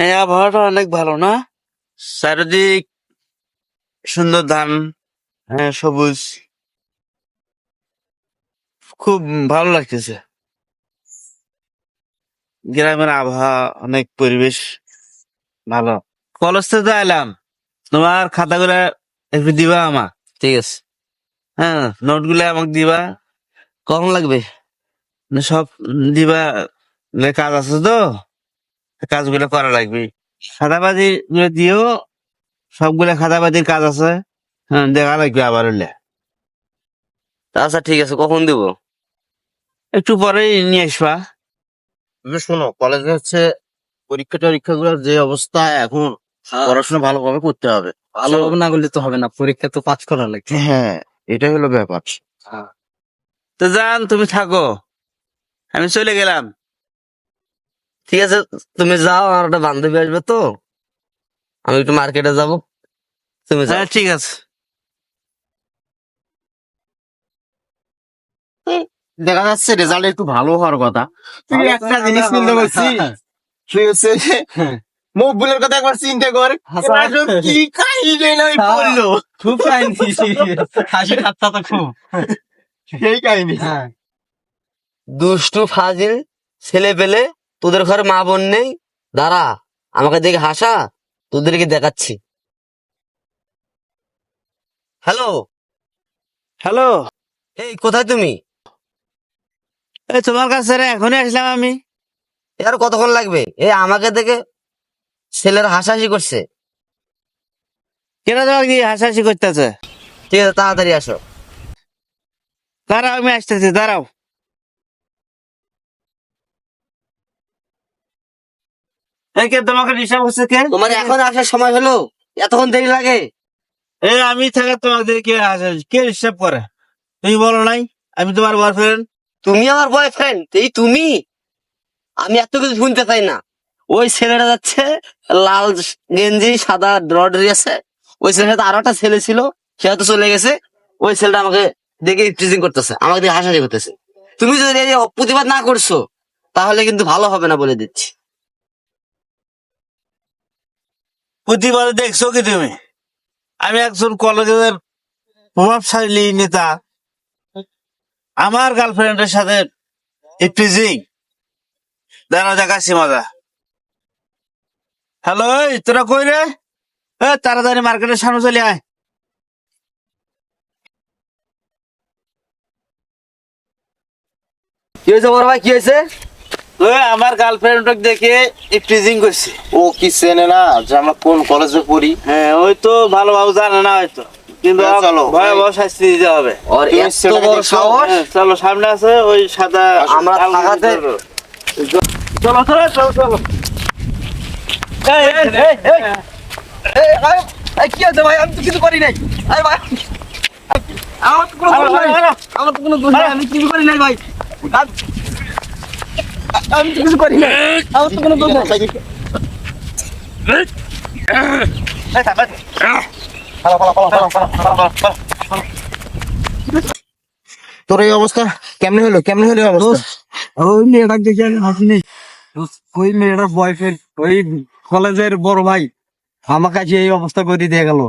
এই আবহাওয়াটা অনেক ভালো না? চারিদিক সুন্দর ধান হ্যাঁ সবুজ। খুব ভালো লাগতেছে। গ্রামের আবহাওয়া অনেক পরিবেশ ভালো। কলেজ থেকে এলাম তোমার খাতাগুলা একটু দিবা আমার ঠিক আছে। হ্যাঁ নোটগুলো আমাকে দিবা। কখন লাগবে? সব দিবা? কাজ আছে তো? কাজগুলো করা লাগবে। খাতাবাজি গুলো দিও সবগুলা খাতাবাজির কাজ আছে। হ্যাঁ দেখা লাগবে আবার হলে। আচ্ছা ঠিক আছে কখন দিব? একটু পরেই নিয়ে আসবা। শোনো কলেজে হচ্ছে পরীক্ষা টরীক্ষা গুলোর যে অবস্থা এখন পড়াশোনা ভালোভাবে করতে হবে। ভালোভাবে না করলে তো হবে না পরীক্ষা তো পাস করা লাগবে। হ্যাঁ এটাই হলো ব্যাপার। তো যান তুমি থাকো। আমি চলে গেলাম। ঠিক আছে তুমি যাও আমার একটা বান্ধবী আসবে তো। আমি একটু মার্কেটে যাব। তুমি যাও। হ্যাঁ ঠিক আছে। দেখা যাচ্ছে রেজাল্ট একটু ভালো হওয়ার কথা। তুই একটা জিনিস চিন্তা করছিস তুই হচ্ছে মকবুলের কথা একবার চিন্তা কর। কি কাহিনী নয় পড়ল খুব কাহিনী। হাসি ঠাট্টা তো খুব। সেই কাহিনী। হ্যাঁ। দুষ্টু ফাজিল ছেলে পেলে তোদের ঘরে মা বোন নেই? দাঁড়া আমাকে দেখে হাসা তোদেরকে দেখাচ্ছি। হ্যালো? হ্যালো? এই কোথায় তুমি? এই তোমার কাছে এখনই আসলাম আমি। আর কতক্ষণ লাগবে? এ আমাকে দেখে ছেলের হাসাহাসি করছে। কেন তোমার কি হাসাহাসি করতেছে? ঠিক আছে তাড়াতাড়ি আসো। দাঁড়াও আমি আসতেছি দাঁড়াও। কে তোমাকে ডিস্টার্ব হচ্ছে কে? তোমার এখন আসার সময় হলো। এতক্ষণ দেরি লাগে। এই আমি থাকা তোমাকে কে ডিস্টার্ব করে? তুমি বলো নাই আমি তোমার বয়ফ্রেন্ড তুমি আমার বয়ফ্রেন্ড এই তুমি। আমি এত কিছু শুনতে চাই না। ওই ছেলেটা যাচ্ছে লাল গেঞ্জি সাদা ড্রড আছে। ওই ছেলের সাথে আরও একটা ছেলে ছিল সে হয়তো চলে গেছে। ওই ছেলেটা আমাকে দেখে টিচিং করতেছে আমাকে দেখে হাসাহাসি করতেছে। তুমি যদি এই প্রতিবাদ না করছ তাহলে কিন্তু ভালো হবে না বলে দিচ্ছি। প্রতিবারে দেখছ কি তুমি? আমি একজন কলেজের প্রভাবশালী নেতা। আমার গার্লফ্রেন্ডের সাথে ইফটিজিং দাঁড়া দেখাচ্ছি মজা। হ্যালো তোরা কই রে? তাড়াতাড়ি মার্কেটের সামনে চলে আয়। কি হয়েছে বড় ভাই? কি হয়েছে? আমার গার্লফ্রেন্ডকে দেখে ইফটিজিং করছে। ও কি চেনে না যে আমরা কোন কলেজে পড়ি? হ্যাঁ ওই তো ভালোভাবে জানে না হয়তো। কিন্তু হ্যাঁ, চলো। ভয়াবহ শাস্তি দিতে হবে। ওর এত বড় সাহস? হ্যাঁ, চলো সামনে আছে ওই সাদা আমরা থাকাতে- চলো চলো চলো চলো। এই, এই, এই, এই, কি আছে ভাই? আমি তো কিছু করি নাই। আরে ভাই। আমার তো কোনো দোষ নাই। আরও, আরও। আমার তো কোনো দোষ নাই। আমি কিছু করি নাই ভাই। আম- তো কিছু করি নাই আমার তো কোনো দোষ নাই। তোর এই অবস্থা কেমনে হলো? কেমনে হলো অবস্থা? ওই মেয়েটা দেখে আমি হাসিনি ওই মেয়েটার বয়ফ্রেন্ড ওই কলেজের বড় ভাই আমার কাছে এই অবস্থা করে দিয়ে গেল।